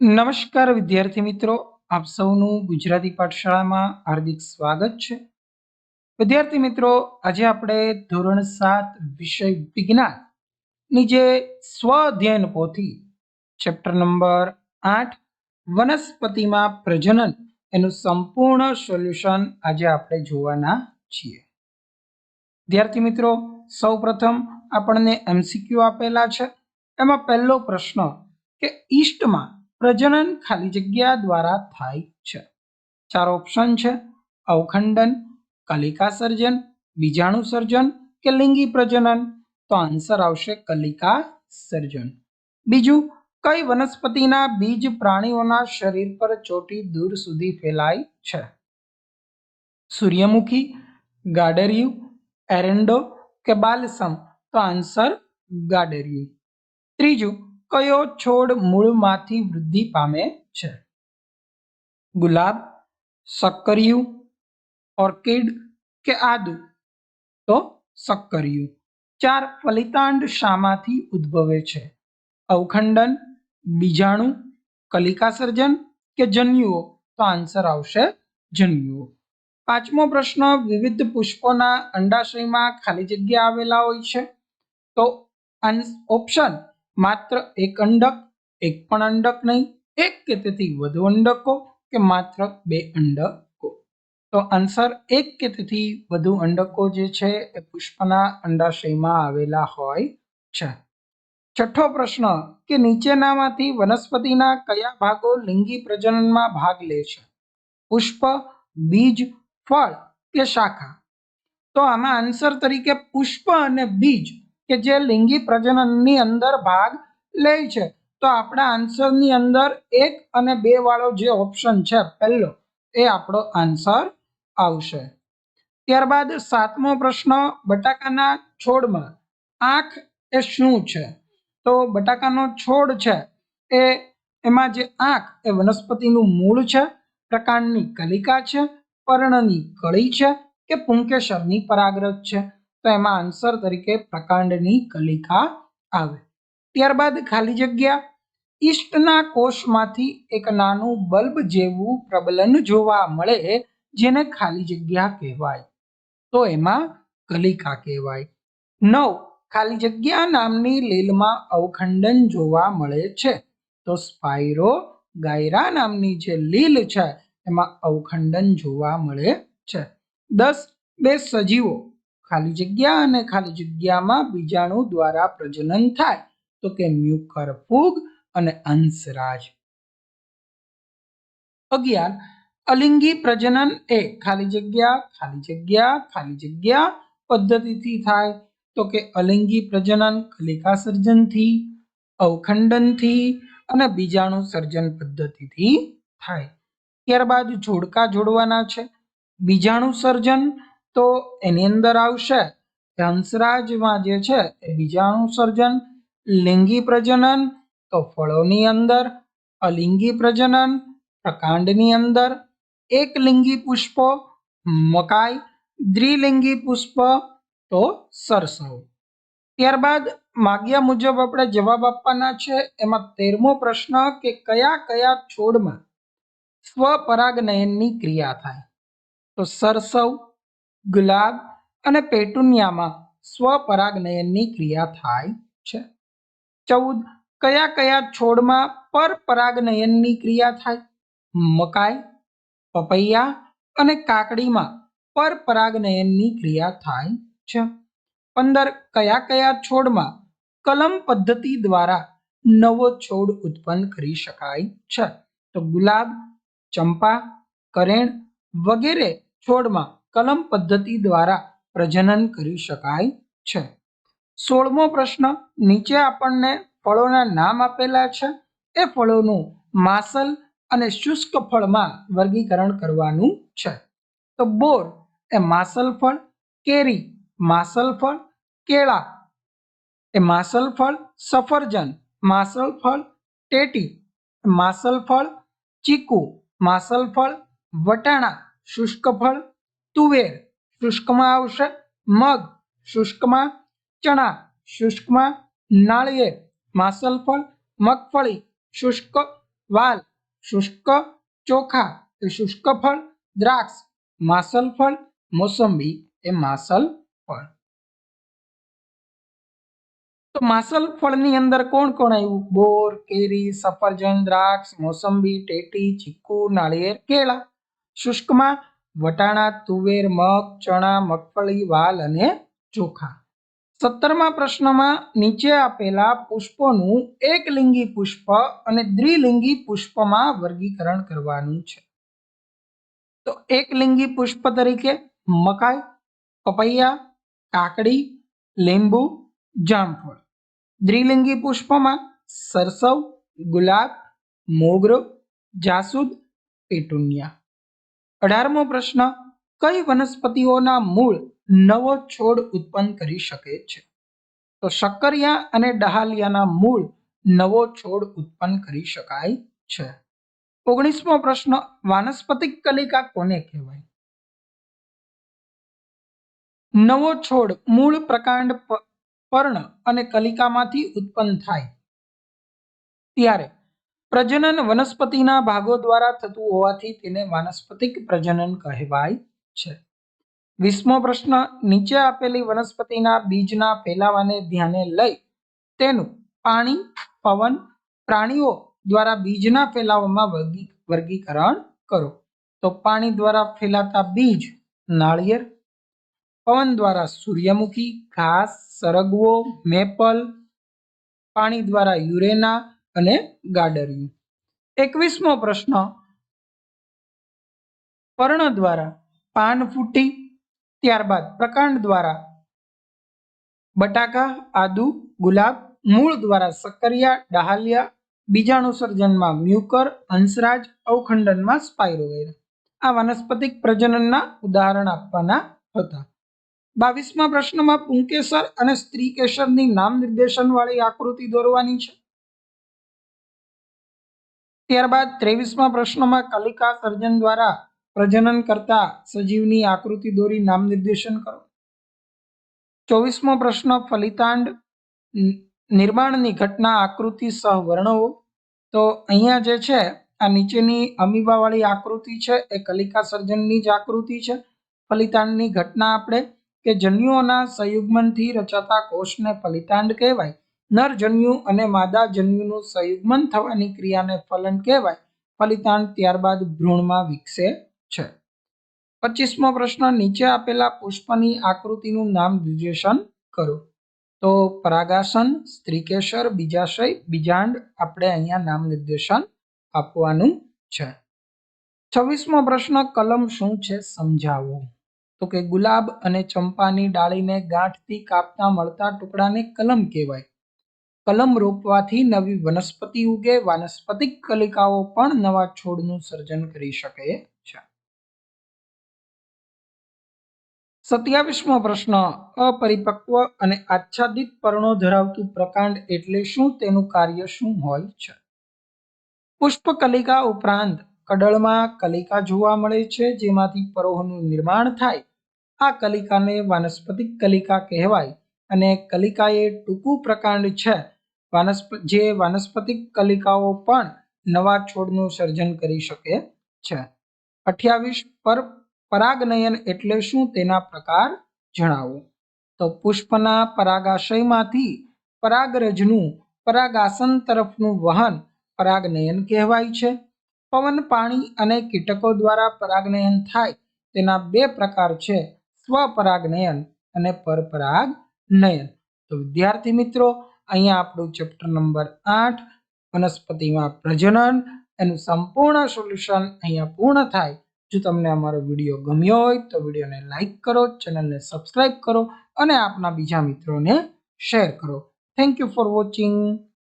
નમસ્કાર વિદ્યાર્થી મિત્રો, આપ સૌનું ગુજરાતી પાઠશાળામાં હાર્દિક સ્વાગત છે. વિદ્યાર્થી મિત્રો, આજે આપણે ધોરણ સાત વિષય વિજ્ઞાનની જે સ્વ અધ્યયન પોથી, ચેપ્ટર નંબર આઠ, વનસ્પતિમાં પ્રજનન એનું સંપૂર્ણ સોલ્યુશન આજે આપણે જોવાના છીએ. વિદ્યાર્થી મિત્રો સૌપ્રથમ આપણને એમસીક્યુ આપેલા છે. એમાં પહેલો પ્રશ્ન કે ઈસ્ટમાં પ્રજનન ખાલી જગ્યા દ્વારા થાય છે. ચાર ઓપ્શન છે. અવખંડન કલિકા સર્જન બીજાણુ સર્જન કે લિંગી પ્રજનન? તો આન્સર આવશે કલિકા સર્જન બીજું, કઈ વનસ્પતિના બીજ પ્રાણીઓના શરીર પર ચોટી દૂર સુધી ફેલાય છે? સૂર્યમુખી, ગાડરિયું, એરેન્ડો કે બાલસમ? તો આન્સર ગાડરિયું. ત્રીજું કયો છોડ મૂળમાંથી વૃદ્ધિ પામે છે? ગુલાબ, સક્કરિયું, ઓર્કિડ કે આદુ? તો સક્કરિયું. ચાર ફલિતાંડ શામાંથી ઉદ્ભવે છે. અવખંડન, બીજાણુ કલિકા સર્જન કે જન્યુઓ? તો આન્સર આવશે જન્યુઓ. પાંચમો પ્રશ્ન, વિવિધ પુષ્પોના અંડાશયમાં ખાલી જગ્યા આવેલા હોય છે? તો ઓપ્શન માત્ર એક અંડક, એક પણ અંડક નહીં, એક કે તેથી વધુ અંડકો કે માત્ર બે અંડકો? તો આન્સર એક કે તેથી વધુ અંડકો જે છે એ પુષ્પના અંડાશયમાં આવેલા હોય છે. છઠ્ઠો પ્રશ્ન, કે નીચેનામાંથી વનસ્પતિના કયા ભાગો લિંગી પ્રજનનમાં ભાગ લે છે? પુષ્પ, બીજ, ફળ કે શાખા? તો આમાં આન્સર તરીકે પુષ્પ અને બીજ કે જે લિંગી પ્રજનનની અંદર ભાગ લે છે. તો આપણા આન્સરની અંદર એક અને બે વાળો જે ઓપ્શન છે, પહેલો, એ આપણો આન્સર આવશે. ત્યારબાદ સાતમો પ્રશ્ન, બટાકાના છોડમાં આંખ એ શું છે? તો બટાકાનો છોડ છે, એ એમાં જે આંખ એ વનસ્પતિનું મૂળ છે પ્રકાંડની કલિકા છે, પર્ણની કળી છે, કે પુંકેશ્વરની પરાગરજ છે. તો એમાં આન્સર તરીકે પ્રકાંડની કલિકા આવે. ત્યારબાદ ખાલી જગ્યા. ઈષ્ટના કોષમાંથી એક નાનું બલ્બ જેવું પ્રબલન જોવા મળે, જેને ખાલી જગ્યા કહેવાય. તો એમાં કલિકા કહેવાય. નવ. ખાલી જગ્યા નામની લીલમાં અવખંડન જોવા મળે છે. તો સ્પાયરો ગાયરા નામની જે લીલ છે, એમાં અવખંડન જોવા મળે છે. દસ. બે સજીવો. ખાલી જગ્યા અને ખાલી જગ્યામાં બીજાણુ દ્વારા પ્રજનન થાય, તો કે મ્યુકર ફૂગ અને અંશરાજ અગિયાર, અલિંગી પ્રજનન એ ખાલી જગ્યા ખાલી જગ્યા ખાલી જગ્યા પદ્ધતિથી થાય, તો કે અલિંગી પ્રજનન કલિકા સર્જનથી, અવખંડનથી અને બીજાણુ સર્જન પદ્ધતિથી થાય. ત્યારબાદ જોડકા જોડવાના છે. બીજાણુ સર્જન તો એની અંદર આવશે હંસરાજમાં જે છે એ બીજાણુ સર્જન, લિંગી પ્રજનન, તો ફળોની અંદર અલિંગી પ્રજનન, પ્રકાંડની અંદર એક લિંગી પુષ્પો, મકાઈ દ્વિલિંગી પુષ્પ, તો સરસવ. ત્યારબાદ માગ્યા મુજબ આપણે જવાબ આપવાના છે એમાં તેરમો પ્રશ્ન કે કયા કયા છોડમાં સ્વપરાગનયનની ક્રિયા થાય? તો સરસવ ગુલાબ અને પેટુનિયામાં સ્વપરાગનયનની ક્રિયા થાય છે. ચૌદ, કયા કયા છોડમાં પરપરાગનયનની ક્રિયા થાય? મકાઈ, પપૈયા અને કાકડીમાં પરપરાગનયનની ક્રિયા થાય છે. પંદર, કયા કયા છોડમાં કલમ પદ્ધતિ દ્વારા નવો છોડ ઉત્પન્ન કરી શકાય છે? તો ગુલાબ, ચંપા, કરેણ વગેરે છોડમાં કલમ પદ્ધતિ દ્વારા પ્રજનન કરી શકાય છે. સોળમો પ્રશ્ન, નીચે આપણને ફળોના નામ આપેલા છે. એ ફળોનું માસલ અને શુષ્ક ફળમાં વર્ગીકરણ કરવાનું છે. તો બોર એ માસલ ફળ, કેરી માસલ ફળ, કેળા એ માસલ ફળ, સફરજન માસલ ફળ, ટેટી માસલ ફળ, ચીકુ માસલ ફળ, વટાણા શુષ્ક ફળ તુવેર શુષ્કમાં આવશે, મગ શુષ્કમાં, ચણા શુષ્કમાં, નાળિયેર માસલફળ મગફળી શુષ્ક, વાલ શુષ્ક, ચોખા શુષ્ક ફળ, દ્રાક્ષ માસલ ફળ, મોસંબી એ માસલ ફળ. તો માસલ ફળની અંદર કોણ કોણ આવ્યું? બોર, કેરી, સફરજન, દ્રાક્ષ, મોસંબી, ટેટી, ચીકુ, નાળિયેર, કેળા. શુષ્કમાં વટાણા, તુવેર, મગ, ચણા, મગફળી, વાલ અને ચોખા. સત્તરમા પ્રશ્નમાં નીચે આપેલા પુષ્પોનું એકલિંગી પુષ્પ અને દ્વિલિંગી પુષ્પમાં વર્ગીકરણ કરવાનું છે. તો એકલિંગી પુષ્પ તરીકે મકાઈ, પપૈયા, કાકડી, લીંબુ, જામફળ. દ્વિલિંગી પુષ્પમાં સરસવ, ગુલાબ, મોગરો, જાસૂદ, પેટુનિયા. અઢારમો પ્રશ્ન, કઈ વનસ્પતિઓના મૂળ નવો છોડ ઉત્પન્ન કરી શકે છે? તો શક્કરિયા અને ડહાલિયાના મૂળ નવો છોડ ઉત્પન્ન કરી શકાય છે. ઓગણીસમો પ્રશ્ન, વાનસ્પતિક કલિકા કોને કહેવાય? નવો છોડ મૂળ પ્રકાંડ પર્ણ અને કલિકામાંથી ઉત્પન્ન થાય. ત્યારે પ્રજનન વનસ્પતિના ભાગો દ્વારા થતું હોવાથી તેને વાનસ્પતિક પ્રજનન કહેવાય છે. વીસમો પ્રશ્ન નીચે આપેલી વનસ્પતિના બીજના ફેલાવાને ધ્યાને લઈ તેનું પાણી, પવન, પ્રાણીઓ દ્વારા બીજના ફેલાવામાં વર્ગી, વર્ગીકરણ કરો. તો પાણી દ્વારા ફેલાતા બીજ નાળિયેર, પવન દ્વારા સૂર્યમુખી, ઘાસ, સરગવો, મેપલ, પાણી દ્વારા યુરેના અને ગાડરિયું. એકવીસમો પ્રશ્ન. પર્ણ દ્વારા પાન ફૂટી ત્યારબાદ પ્રકાંડ દ્વારા બટાકા, આદુ, ગુલાબ, મૂળ દ્વારા સક્કરિયા, ડહાલિયા બીજાણુસર્જનમાં મ્યુકર, હંસરાજ, અવખંડનમાં સ્પાઇરોવેર. આ વનસ્પતિક પ્રજનનના ઉદાહરણ આપવાના હતા. બાવીસમા પ્રશ્નમાં પુંકેસર અને સ્ત્રીકેસરની નામ નિર્દેશન વાળી આકૃતિ દોરવાની છે. ત્યારબાદ ત્રેવીસમાં પ્રશ્નમાં કલિકા સર્જન દ્વારા પ્રજનન કરતા સજીવની આકૃતિ દોરી નામ નિર્દેશન કરો. ચોવીસમો પ્રશ્ન, ફલિતાંડ નિર્માણની ઘટના આકૃતિ સહ વર્ણવો. તો અહીંયા જે છે, આ નીચેની અમીબાવાળી આકૃતિ છે, એ કલિકા સર્જનની જ આકૃતિ છે. ફલિતાંડની ઘટના આપણે કે જન્યુઓના સંયુગ્મનથી રચાતા કોષને ફલિતાંડ કહેવાય. નર જન્યુ અને માદા જન્યુનું સંયુગ્મન થવાની ક્રિયાને ફલન કહેવાય. ફલિતાંડ ત્યારબાદ ભ્રૂણમાં વિકસે છે. પચીસમો પ્રશ્ન, નીચે આપેલા પુષ્પની આકૃતિનું નામ નિર્દેશન કરો. તો પરાગાસન સ્ત્રીકેસર બીજાશય, બીજાંડ, આપણે અહીંયા નામ નિર્દેશન આપવાનું છે. છવ્વીસમો પ્રશ્ન, કલમ શું છે સમજાવો? તો કે ગુલાબ અને ચંપાની ડાળીને ગાંઠથી કાપતા મળતા ટુકડાને કલમ કહેવાય. કલમ રોપવાથી નવી વનસ્પતિ ઉગે, વાનસ્પતિક કલિકાઓ પણ નવા છોડનું સર્જન કરી શકે છે. સત્યાવીસમો પ્રશ્ન, અપરિપક્વ અને આચ્છાદિત પર્ણો ધરાવતું પ્રકાંડ એટલે શું? તેનું કાર્ય શું હોય છે? પુષ્પ કલિકા ઉપરાંત કડળમાં કલિકા જોવા મળે છે, જેમાંથી પરોહનું નિર્માણ થાય. આ કલિકાને વાનસ્પતિક કલિકા કહેવાય અને કલિકા એ ટૂંકું પ્રકાંડ છે. જે વાનસ્પતિક કલિકાઓ પણ નવા છોડનું સર્જન કરી શકે છે. અઠ્યાવીસ પર, પરાગનયન એટલે શું તેના પ્રકાર જણાવો. તો પુષ્પના પરાગાશયમાંથી પરાગરજનું પરાગાસન તરફનું વહન પરાગનયન કહેવાય છે. પવન, પાણી અને કીટકો દ્વારા પરાગનયન થાય તેના બે પ્રકાર છે, સ્વપરાગનયન અને પરપરાગનયન. તો વિદ્યાર્થી મિત્રો અહીંયા આપણું ચેપ્ટર નંબર આઠ, વનસ્પતિમાં પ્રજનન, એનું સંપૂર્ણ સોલ્યુશન અહીંયા પૂર્ણ થાય. જો તમને અમારો વીડિયો ગમ્યો હોય તો વિડીયોને લાઇક કરો ચેનલને સબસ્ક્રાઈબ કરો અને આપના બીજા મિત્રોને શેર કરો. Thank you for watching